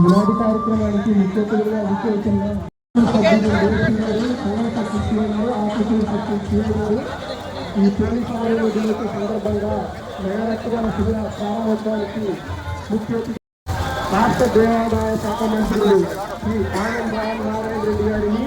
ఈనాటి కార్యక్రమానికి ముఖ్య అతిథులుగా విచ్చేసిన ఈ తొలి దినోత్సవ సందర్భంగా నగరత్వ శిబిర ప్రారంభోత్సవానికి ముఖ్య రాష్ట్ర దేవాదాయ శాఖ మంత్రులు శ్రీ ఆనంద్ రామ్ నారాయణ రెడ్డి గారిని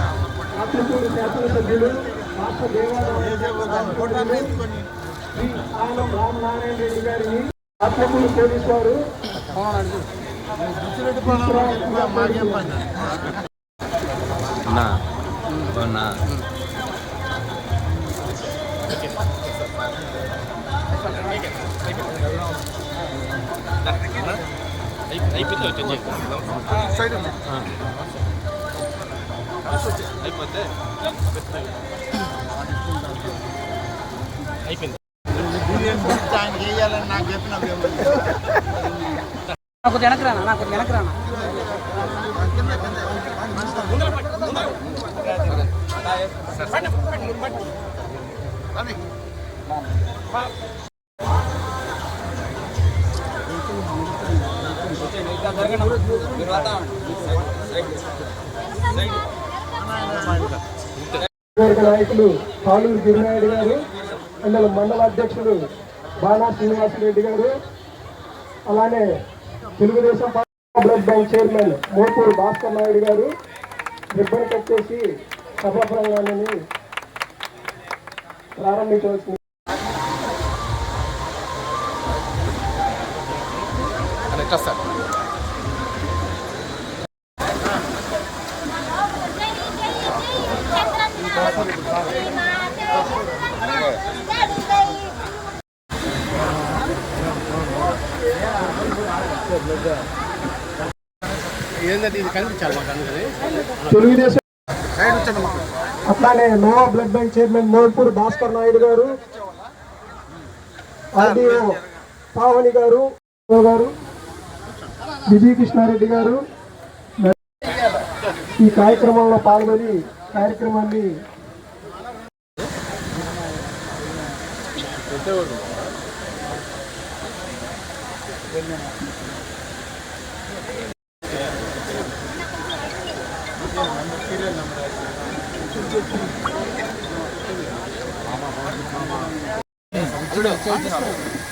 ఆత్మకూరు శాసనసభ్యులు రాష్ట్ర తీసుకొని శ్రీ ఆనం రామ్ నారాయణ రెడ్డి గారిని ఆత్మకూరు పోలీసు వారు phone అడుగు మాకేం పని అన్నా అవునా బిర్యానీ గురించి ఆయన చేయాలని నాకు చెప్పిన నాకు వెనక్కి రానా నాకు వెనక్కి రానా వర్గ నాయకులు పాలూరు గిరినాయుడు గారు పిల్లల మండల అధ్యక్షుడు బాణా శ్రీనివాసరెడ్డి గారు అలానే Telugu Desam party blood bank chairman Mopuru Bhaskar Naidu గారు రిబ్బన్ కట్ చేసి సభా ప్రారంభించవలసింది. తెలుగుదేశం అట్లానే Noah blood bank chairman Mopuru Bhaskar Naidu గారు ఆర్డీఓ పావని గారు గారు విజయ కృష్ణారెడ్డి గారు ఈ కార్యక్రమంలో పాల్గొని కార్యక్రమాన్ని 맞아, 맞아, 맞아.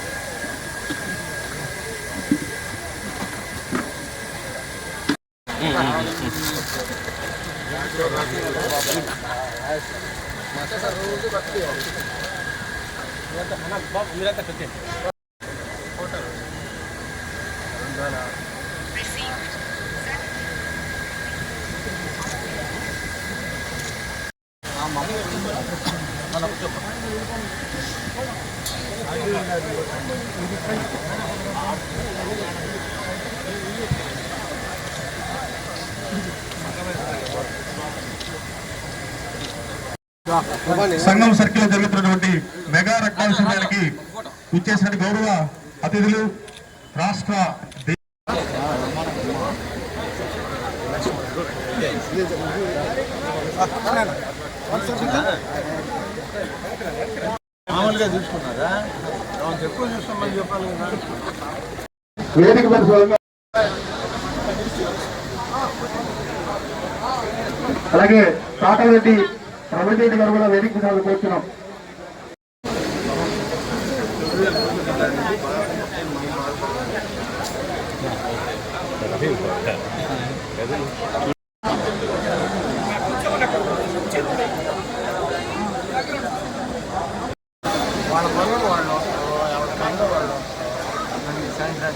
గౌరవ అతిథులు రాష్ట్ర మామూలుగా చూసుకున్నారా ఎక్కువ చెప్పాలి కదా అలాగే తాటారెడ్డి రమణరెడ్డి గారు కూడా వేదిక మీద వాళ్ళ పనులు వాళ్ళు ఎవరి పనులు వాళ్ళు సాయంత్రం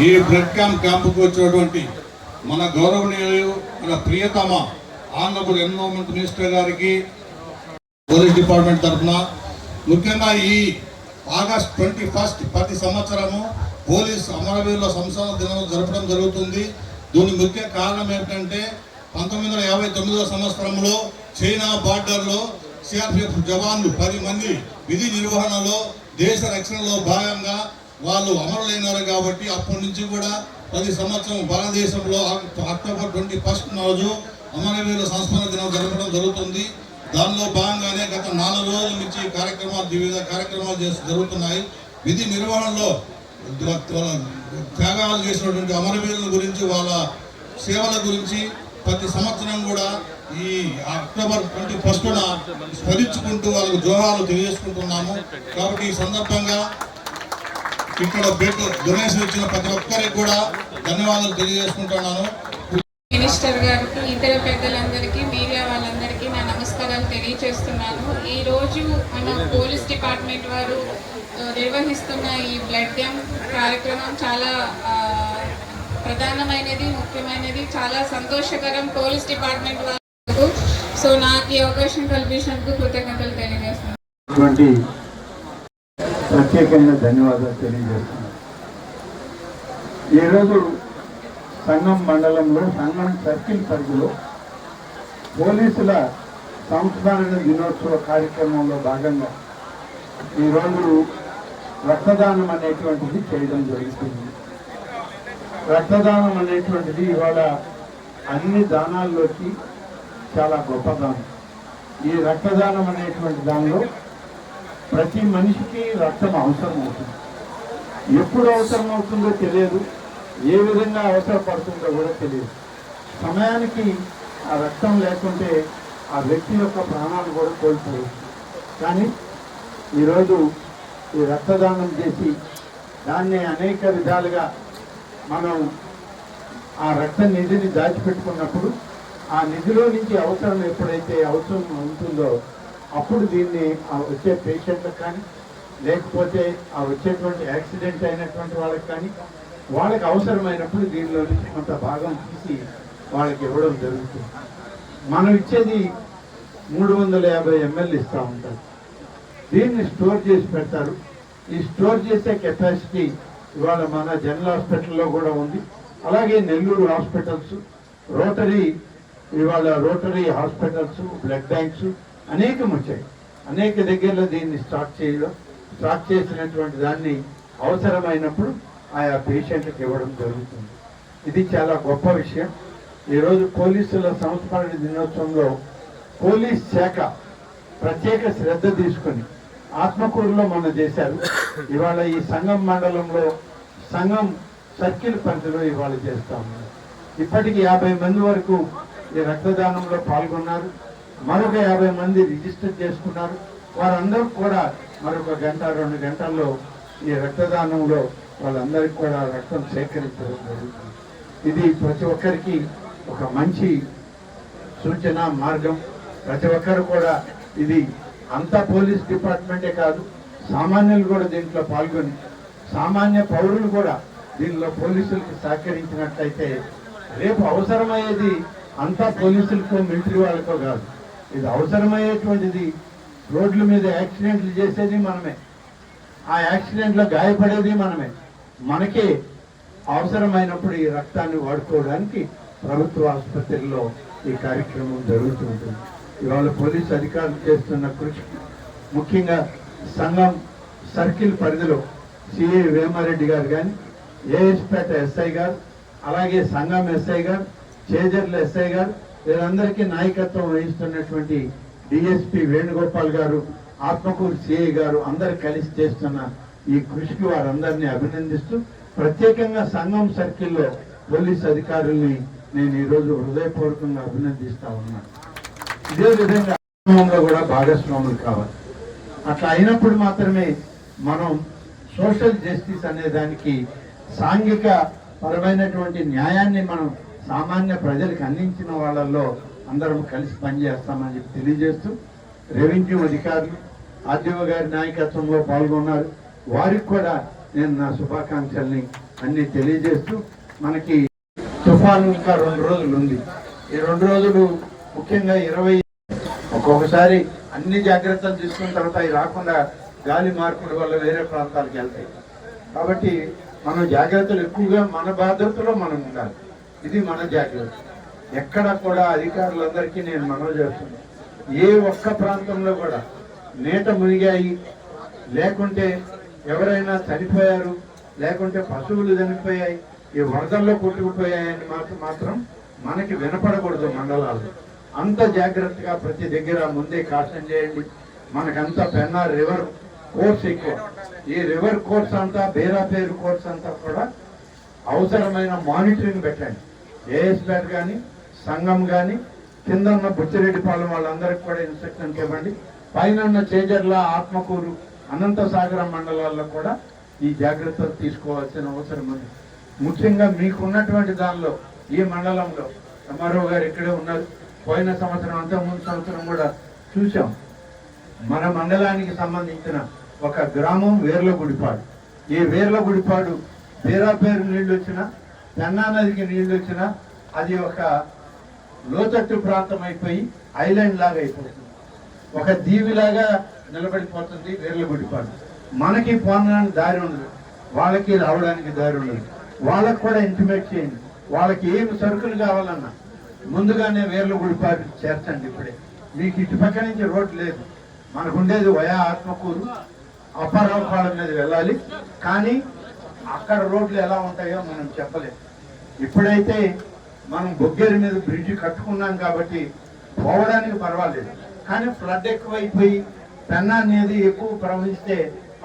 ఈ బ్లడ్ క్యాంప్ క్యాంపుకు వచ్చినటువంటి మన గౌరవనీయులు మన ప్రియతమ ఆనరబుల్ ఎన్విరాన్మెంట్ మినిస్టర్ గారికి పోలీస్ డిపార్ట్మెంట్ తరఫున ముఖ్యంగా ఈ ఆగస్ట్ ట్వంటీ ఫస్ట్ ప్రతి సంవత్సరము పోలీస్ అమరవీరుల సంస్థాన దినం జరపడం జరుగుతుంది. దీని ముఖ్య కారణం ఏమిటంటే పంతొమ్మిది వందల యాభై తొమ్మిదవ సంవత్సరంలో చైనా బార్డర్లో సిఆర్పిఎఫ్ జవాన్లు పది మంది విధి నిర్వహణలో దేశ రక్షణలో భాగంగా వాళ్ళు అమరులైనారు కాబట్టి అప్పటి నుంచి కూడా ప్రతి సంవత్సరం భారతదేశంలో అక్టోబర్ ట్వంటీ ఫస్ట్ రోజు అమరవీరుల సంస్మరణ దినం జరపడం జరుగుతుంది. దానిలో భాగంగానే గత నాలుగు రోజుల నుంచి కార్యక్రమాలు వివిధ కార్యక్రమాలు చేసి జరుగుతున్నాయి. విధి నిర్వహణలో త్యాగాలు చేసినటువంటి అమరవీరుల గురించి వాళ్ళ సేవల గురించి ప్రతి సంవత్సరం కూడా ఈ అక్టోబర్ ట్వంటీ ఫస్ట్న స్మరించుకుంటూ వాళ్ళకు జోహాలు తెలియజేసుకుంటున్నాము. కాబట్టి ఈ సందర్భంగా ఇక్కడ బ్లడ్ డొనేషన్ ఇచ్చిన ప్రతి ఒక్కరికి కూడా ధన్యవాదాలు తెలియజేసుకుంటున్నాను. మినిస్టర్ గారికి ఇతర పెద్దలందరికీ మీడియా వాళ్ళందరికీ నా నమస్కారాలు తెలియజేస్తున్నాను ఈరోజు మన పోలీస్ డిపార్ట్మెంట్ వారు నిర్వహిస్తున్న ఈ బ్లడ్ క్యాంప్ కార్యక్రమం చాలా ప్రధానమైనది ముఖ్యమైనది చాలా సంతోషకరం పోలీస్ డిపార్ట్మెంట్ వాళ్ళకు సో నాకు ఈ అవకాశం కల్పించినందుకు కృతజ్ఞతలు తెలియజేస్తున్నాను. ప్రత్యేకమైన ధన్యవాదాలు తెలియజేస్తున్నాను. ఈరోజు సంగం మండలంలో సంగం సర్కిల్ పరిధిలో పోలీసుల సంస్మరణ దినోత్సవ కార్యక్రమంలో భాగంగా ఈరోజు రక్తదానం అనేటువంటిది చేయడం జరుగుతుంది. రక్తదానం అనేటువంటిది ఇవాళ అన్ని దానాల్లోకి చాలా గొప్ప దానం. ఈ రక్తదానం అనేటువంటి దానిలో ప్రతి మనిషికి రక్తం అవసరం అవుతుంది ఎప్పుడు అవసరం అవుతుందో తెలియదు. ఏ విధంగా అవసరపడుతుందో కూడా తెలియదు. సమయానికి ఆ రక్తం లేకుంటే ఆ వ్యక్తి యొక్క ప్రాణాలు కూడా కోల్పోవచ్చు కానీ ఈరోజు ఈ రక్తదానం చేసి దాన్ని అనేక విధాలుగా మనం ఆ రక్త నిధిని దాచిపెట్టుకున్నప్పుడు ఆ నిధిలో నుంచి అవసరం ఎప్పుడైతే అవసరం ఉంటుందో అప్పుడు దీన్ని ఆ వచ్చే పేషెంట్లకు కానీ లేకపోతే ఆ వచ్చేటువంటి యాక్సిడెంట్ అయినటువంటి వాళ్ళకి కానీ వాళ్ళకి అవసరమైనప్పుడు దీనిలో నుంచి కొంత భాగం తీసి వాళ్ళకి ఇవ్వడం జరుగుతుంది. మనం ఇచ్చేది మూడు వందల యాభై ఎంఎల్ ఇస్తూ ఉంటారు. దీన్ని స్టోర్ చేసి పెడతారు. ఈ స్టోర్ చేసే కెపాసిటీ ఇవాళ మన జనరల్ హాస్పిటల్లో కూడా ఉంది. అలాగే నెల్లూరు హాస్పిటల్స్ రోటరీ ఇవాళ రోటరీ హాస్పిటల్స్ బ్లడ్ బ్యాంక్స్ అనేకం వచ్చాయి. అనేక దగ్గరలో దీన్ని స్టార్ట్ చేయడం స్టార్ట్ చేసినటువంటి దాన్ని అవసరమైనప్పుడు ఆయా పేషెంట్లకు ఇవ్వడం జరుగుతుంది. ఇది చాలా గొప్ప విషయం. ఈరోజు పోలీసుల సంస్మరణ దినోత్సవంలో పోలీస్ శాఖ ప్రత్యేక శ్రద్ధ తీసుకొని ఆత్మకూరులో మొన్న చేశారు. ఇవాళ ఈ సంఘం మండలంలో సంఘం సర్కిల్ పరిధిలో ఇవాళ చేస్తా ఉన్నారు. ఇప్పటికి యాభై మంది వరకు ఈ రక్తదానంలో పాల్గొన్నారు. మరొక యాభై మంది రిజిస్టర్ చేసుకున్నారు. వారందరూ కూడా మరొక గంట రెండు గంటల్లో ఈ రక్తదానంలో వాళ్ళందరికీ కూడా రక్తం సేకరించడం జరుగుతుంది. ఇది ప్రతి ఒక్కరికి ఒక మంచి సూచన మార్గం. ప్రతి ఒక్కరు కూడా ఇది అంతా పోలీస్ డిపార్ట్మెంటే కాదు సామాన్యులు కూడా దీంట్లో పాల్గొని సామాన్య పౌరులు కూడా దీనిలో పోలీసులకి సహకరించినట్లయితే రేపు అవసరమయ్యేది అంతా పోలీసులకో మిలిటరీ వాళ్ళకో కాదు. ఇది అవసరమయ్యేటువంటిది రోడ్ల మీద యాక్సిడెంట్లు చేసేది మనమే. ఆ యాక్సిడెంట్లో గాయపడేది మనమే. మనకే అవసరమైనప్పుడు ఈ రక్తాన్ని వాడుకోవడానికి ప్రభుత్వ ఆసుపత్రిలో ఈ కార్యక్రమం జరుగుతుంటుంది ఇవాళ పోలీస్ అధికారులు చేస్తున్న కృషి ముఖ్యంగా సంఘం సర్కిల్ పరిధిలో సిఐ వేమారెడ్డి గారు కానీ ఏఎస్పేట ఎస్ఐ గారు అలాగే సంఘం ఎస్ఐ గారు చేజర్ల ఎస్ఐ గారు వీరందరికీ నాయకత్వం వహిస్తున్నటువంటి డిఎస్పి వేణుగోపాల్ గారు ఆత్మకూరు సిఐ గారు అందరు కలిసి చేస్తున్న ఈ కృషికి వారందరినీ అభినందిస్తూ ప్రత్యేకంగా సంఘం సర్కిల్లో పోలీస్ అధికారుల్ని నేను ఈరోజు హృదయపూర్వకంగా అభినందిస్తా ఉన్నాను ఇదే విధంగా కూడా భాగస్వాములు కావాలి. అట్లా అయినప్పుడు మాత్రమే మనం సోషల్ జస్టిస్ అనే దానికి సాంఘిక పరమైనటువంటి న్యాయాన్ని మనం సామాన్య ప్రజలకు అందించిన వాళ్ళల్లో అందరం కలిసి పనిచేస్తామని చెప్పి తెలియజేస్తూ రెవెన్యూ అధికారులు ఆర్డీఓ గారి నాయకత్వంలో పాల్గొన్నారు. వారికి కూడా నేను నా శుభాకాంక్షల్ని అన్ని తెలియజేస్తూ మనకి తుఫాన్ ఇంకా రెండు రోజులు ఉంది. ఈ రెండు రోజులు ముఖ్యంగా ఇరవై ఒక్కొక్కసారి అన్ని జాగ్రత్తలు తీసుకున్న తర్వాత అవి రాకుండా గాలి మార్పుల వల్ల వేరే ప్రాంతాలకు వెళ్తాయి. కాబట్టి మనం జాగ్రత్తలు ఎక్కువగా మన బాధ్యతలో మనం ఉండాలి. ఇది మన జాగ్రత్త. ఎక్కడ కూడా అధికారులందరికీ నేను మనవి చేస్తున్నాను. ఏ ఒక్క ప్రాంతంలో కూడా నీట మునిగాయి లేకుంటే ఎవరైనా చనిపోయారు లేకుంటే పశువులు చనిపోయాయి ఈ వరదల్లో కొట్టుకుపోయాయని మాత్రం మాత్రం మనకి వినపడకూడదు మండలాలు అంత జాగ్రత్తగా ప్రతి దగ్గర ముందే కాషన్ చేయండి. మనకంతా పెన్నా రివర్ కోర్స్ ఎక్కువ. ఈ రివర్ కోర్స్ అంతా బేరాపేరు కోర్స్ అంతా కూడా అవసరమైన మానిటరింగ్ పెట్టండి. ఏఎస్పేట కానీ సంఘం కానీ కింద ఉన్న బుచ్చిరెడ్డిపాలెం వాళ్ళందరికీ కూడా ఇన్స్ట్రక్షన్స్ ఇవ్వండి. పైన ఉన్న చేజర్ల ఆత్మకూరు అనంత సాగర మండలాల్లో కూడా ఈ జాగ్రత్తలు తీసుకోవాల్సిన అవసరం ఉంది. ముఖ్యంగా మీకున్నటువంటి దానిలో ఈ మండలంలో ఎంఆర్ఓ గారు ఇక్కడే ఉన్నారు. పోయిన సంవత్సరం అంతా ముందు సంవత్సరం కూడా చూసాం మన మండలానికి సంబంధించిన ఒక గ్రామం వేర్ల గుడిపాడు ఈ వేర్లగుడిపాడు పేరాపేరు నీళ్ళు వచ్చినా పెన్నా నదికి నీళ్ళు వచ్చినా అది ఒక లోతట్టు ప్రాంతం అయిపోయి ఐలాండ్ లాగా అయిపోతుంది. ఒక దీవిలాగా నిలబడిపోతుంది వేర్లగుడిపాడు మనకి పొందడానికి దారి ఉండదు. వాళ్ళకి రావడానికి దారి ఉండదు. వాళ్ళకు కూడా ఇంటిమేట్ చేయండి. వాళ్ళకి ఏమి సరుకులు కావాలన్నా ముందుగానే వేర్లగుడిపాడు చేర్చండి ఇప్పుడే. మీకు ఇటు పక్క నుంచి రోడ్ లేదు. మనకు ఉండేది వయా ఆత్మకూరు అప్పారావుపాలెం మీద వెళ్ళాలి. కానీ అక్కడ రోడ్లు ఎలా ఉంటాయో మనం చెప్పలేము. ఇప్పుడైతే మనం బొగ్గేరు మీద బ్రిడ్జ్ కట్టుకున్నాం కాబట్టి పోవడానికి పర్వాలేదు. కానీ ఫ్లడ్ ఎక్కువైపోయి పెన్నా అనేది ఎక్కువ ప్రవహిస్తే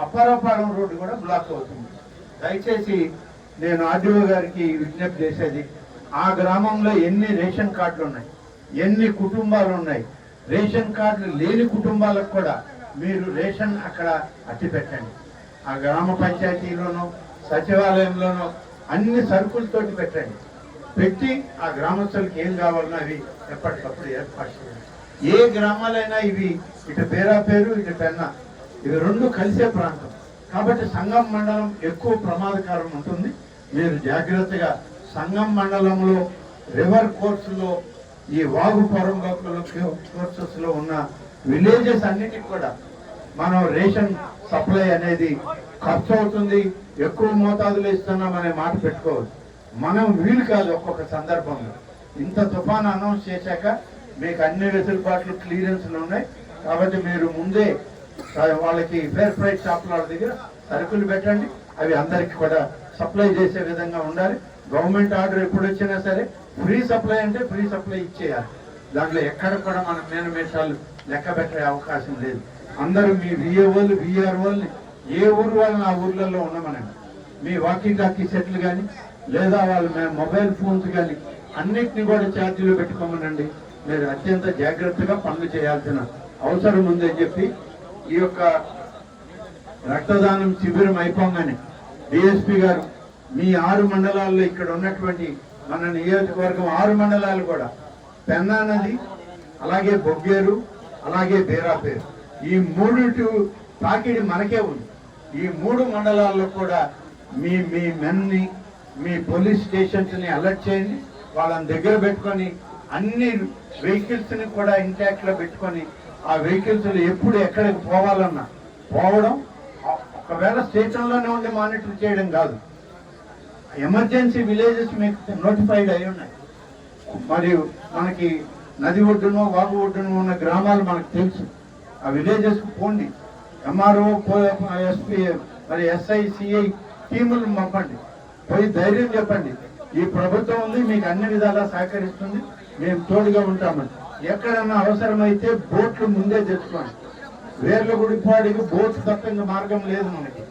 అప్పారావుపాలెం రోడ్డు కూడా బ్లాక్ అవుతుంది. దయచేసి నేను ఆర్డీఓ గారికి విజ్ఞప్తి చేసేది ఆ గ్రామంలో ఎన్ని రేషన్ కార్డులు ఉన్నాయి ఎన్ని కుటుంబాలు ఉన్నాయి రేషన్ కార్డులు లేని కుటుంబాలకు కూడా మీరు రేషన్ అక్కడ అట్టి పెట్టండి ఆ గ్రామ పంచాయతీలోనూ సచివాలయంలోనూ అన్ని సరుకులతోటి పెట్టండి. పెట్టి ఆ గ్రామస్తులకు ఏం కావాలన్నా అవి ఎప్పటికప్పుడు ఏర్పాటు చేయండి. ఏ గ్రామాలైనా ఇవి ఇటు పేరా పేరు ఇటు పెన్న. ఇవి రెండు కలిసే ప్రాంతం. కాబట్టి సంగం మండలం ఎక్కువ ప్రమాదకరం ఉంటుంది. మీరు జాగ్రత్తగా సంగం మండలంలో రివర్ కోర్సులో ఈ వాగు పొరంగకులు కోర్సెస్ ఉన్న విలేజెస్ అన్నిటికి కూడా మనం రేషన్ సప్లై అనేది ఖర్చు అవుతుంది ఎక్కువ మోతాదులో ఇస్తున్నాం అనే మాట పెట్టుకోవచ్చు మనం వీలు కాదు ఒక్కొక్క సందర్భంలో. ఇంత తుఫాన్ అనౌన్స్ చేశాక మీకు అన్ని వెసులుబాట్లు క్లియరెన్స్లు ఉన్నాయి. కాబట్టి మీరు ముందే వాళ్ళకి ఫేర్ ప్రైస్ షాపుల దగ్గర సరుకులు పెట్టండి. అవి అందరికి కూడా సప్లై చేసే విధంగా ఉండాలి. గవర్నమెంట్ ఆర్డర్ ఎప్పుడు వచ్చినా సరే ఫ్రీ సప్లై అంటే ఫ్రీ సప్లై ఇచ్చేయాలి. దాంట్లో ఎక్కడ కూడా మనం మేనమేషాలు లెక్క పెట్టే అవకాశం లేదు. అందరూ మీ విఏఓలు విఆర్ఓల్ని ఏ ఊరు వాళ్ళని ఆ ఊర్లలో ఉండమనండి. మీ వాకింగ్ టాకీ సెట్లు కానీ లేదా వాళ్ళు మొబైల్ ఫోన్స్ కానీ అన్నిటిని కూడా ఛార్జీలు పెట్టుకోమనండి. మీరు అత్యంత జాగ్రత్తగా పనులు చేయాల్సిన అవసరం ఉందని చెప్పి ఈ యొక్క రక్తదానం శిబిరం అయిపోగానే డిఎస్పి గారు మీ ఆరు మండలాల్లో ఇక్కడ ఉన్నటువంటి మన నియోజకవర్గం ఆరు మండలాలు కూడా పెన్నా నది అలాగే బొగ్గేరు అలాగే బేరాపేరు. ఈ మూడు తాకిడి మనకే ఉంది. ఈ మూడు మండలాల్లో కూడా మీ మీ మెన్ని మీ పోలీస్ స్టేషన్స్ని అలర్ట్ చేయండి. వాళ్ళని దగ్గర పెట్టుకొని అన్ని వెహికల్స్ని కూడా ఇంటాక్ట్లో పెట్టుకొని ఆ వెహికల్స్ ఎప్పుడు ఎక్కడికి పోవాలన్నా పోవడం ఒకవేళ స్టేషన్లోనే ఉండి మానిటర్ చేయడం కాదు. ఎమర్జెన్సీ విలేజెస్ మీకు నోటిఫైడ్ అయి ఉన్నాయి. మరియు మనకి నది ఒడ్డునో వాగు ఒడ్డునో ఉన్న గ్రామాలు మనకు తెలుసు. ఆ విలేజెస్కు పోండి. ఎంఆర్ఓ ఎస్పీ మరి ఎస్ఐ సిఐ టీములు పంపండి. పోయి ధైర్యం చెప్పండి. ఈ ప్రభుత్వం ఉంది మీకు అన్ని విధాలా సహకరిస్తుంది. మేము తోడుగా ఉంటామని ఎక్కడన్నా అవసరమైతే బోట్లు ముందే తెచ్చుకోండి. వేర్ల గుడిపాడికి బోట్లు తప్ప మార్గం లేదు మనకి.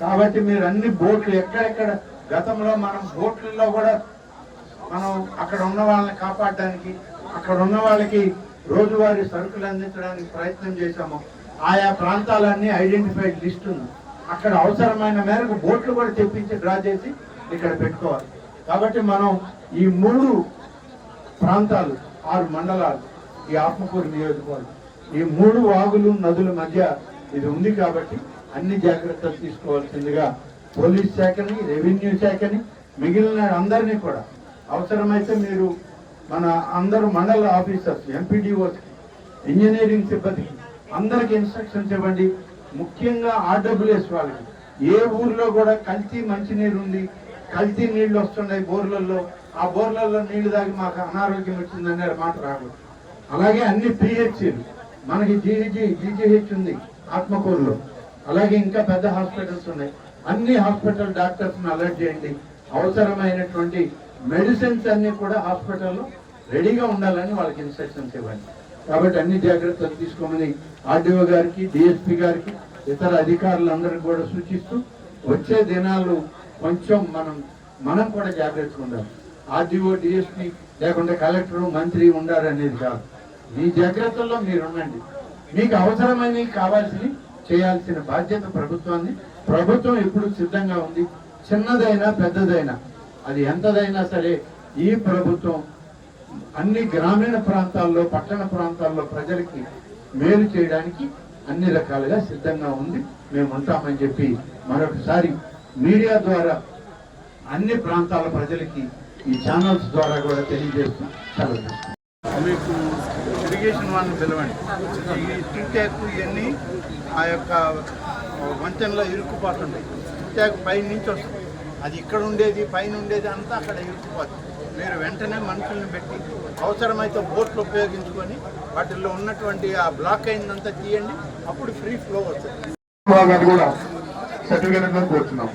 కాబట్టి మీరు అన్ని బోట్లు ఎక్కడెక్కడ గతంలో మనం బోట్లలో కూడా మనం అక్కడ ఉన్న వాళ్ళని కాపాడడానికి అక్కడ ఉన్న వాళ్ళకి రోజువారీ సరుకులు అందించడానికి ప్రయత్నం చేశాము. ఆయా ప్రాంతాలన్నీ ఐడెంటిఫైడ్ లిస్ట్ ఉంది. అక్కడ అవసరమైన మేరకు బోట్లు కూడా తెప్పించి డ్రా చేసి ఇక్కడ పెట్టుకోవాలి. కాబట్టి మనం ఈ మూడు ప్రాంతాలు ఆరు మండలాలు ఈ ఆత్మకూరు నియోజకవర్గం. ఈ మూడు వాగులు నదుల మధ్య ఇది ఉంది కాబట్టి అన్ని జాగ్రత్తలు తీసుకోవాల్సిందిగా పోలీస్ శాఖని రెవెన్యూ శాఖని మిగిలిన అందరినీ కూడా. అవసరమైతే మీరు మన అందరు మండల ఆఫీసర్స్ ఎంపీడీఓస్ ఇంజనీరింగ్ సిబ్బందికి అందరికి ఇన్స్ట్రక్షన్స్ ఇవ్వండి. ముఖ్యంగా ఆర్డబ్ల్యూఎస్ వాళ్ళకి. ఏ ఊర్లో కూడా కల్తీ మంచినీరు ఉంది కల్తీ నీళ్ళు వస్తున్నాయి బోర్లలో ఆ బోర్లలో నీళ్ళు తాగి మాకు అనారోగ్యం వచ్చిందనే మాట రాకూడదు అలాగే అన్ని పిహెచ్లు మనకి జీజీ జీజీహెచ్ ఉంది ఆత్మకూరులో. అలాగే ఇంకా పెద్ద హాస్పిటల్స్ ఉన్నాయి. అన్ని హాస్పిటల్ డాక్టర్స్ని అలర్ట్ చేయండి. అవసరమైనటువంటి మెడిసిన్స్ అన్ని కూడా హాస్పిటల్లో రెడీగా ఉండాలని వాళ్ళకి ఇన్స్ట్రక్షన్స్ ఇవ్వండి. కాబట్టి అన్ని జాగ్రత్తలు తీసుకోమని ఆర్డీఓ గారికి డిఎస్పీ గారికి ఇతర అధికారులందరికీ కూడా సూచిస్తూ వచ్చే దినాలు కొంచెం మనం మనం కూడా జాగ్రత్తగా ఉండాలి. ఆర్డీఓ డిఎస్పీ లేకుంటే కలెక్టర్ మంత్రి ఉండారనేది కాదు. మీ జాగ్రత్తల్లో మీరు ఉండండి మీకు అవసరమైనవి కావాల్సినవి చేయాల్సిన బాధ్యత ప్రభుత్వాన్ని. ప్రభుత్వం ఎప్పుడు సిద్ధంగా ఉంది? చిన్నదైనా పెద్దదైనా. అది ఎంతదైనా సరే ఈ ప్రభుత్వం అన్ని గ్రామీణ ప్రాంతాల్లో పట్టణ ప్రాంతాల్లో ప్రజలకి మేలు చేయడానికి అన్ని రకాలుగా సిద్ధంగా ఉంది. మేము ఉంటామని చెప్పి మరొకసారి మీడియా ద్వారా అన్ని ప్రాంతాల ప్రజలకి ఈ ఛానల్స్ ద్వారా కూడా తెలియజేస్తూ సెలవు. మీకు ఇరిగేషన్ వాళ్ళని పిలవండి. ఈ టిక్టాక్ ఇవన్నీ ఆ యొక్క వంతెనలో ఇరుక్కుపోతుంటాయి. టిక్టాక్ పై నుంచి వస్తుంది అది ఇక్కడ ఉండేది పైన ఉండేది అంతా అక్కడ ఇరుక్కుపోతుంది. మీరు వెంటనే మనుషుల్ని పెట్టి అవసరమైతే బోట్లు ఉపయోగించుకొని వాటిల్లో ఉన్నటువంటి ఆ బ్లాక్ అయిందంతా తీయండి. అప్పుడు ఫ్రీ ఫ్లో వస్తుంది. కూడా సర్టిఫికేట్ కోరుతున్నాం.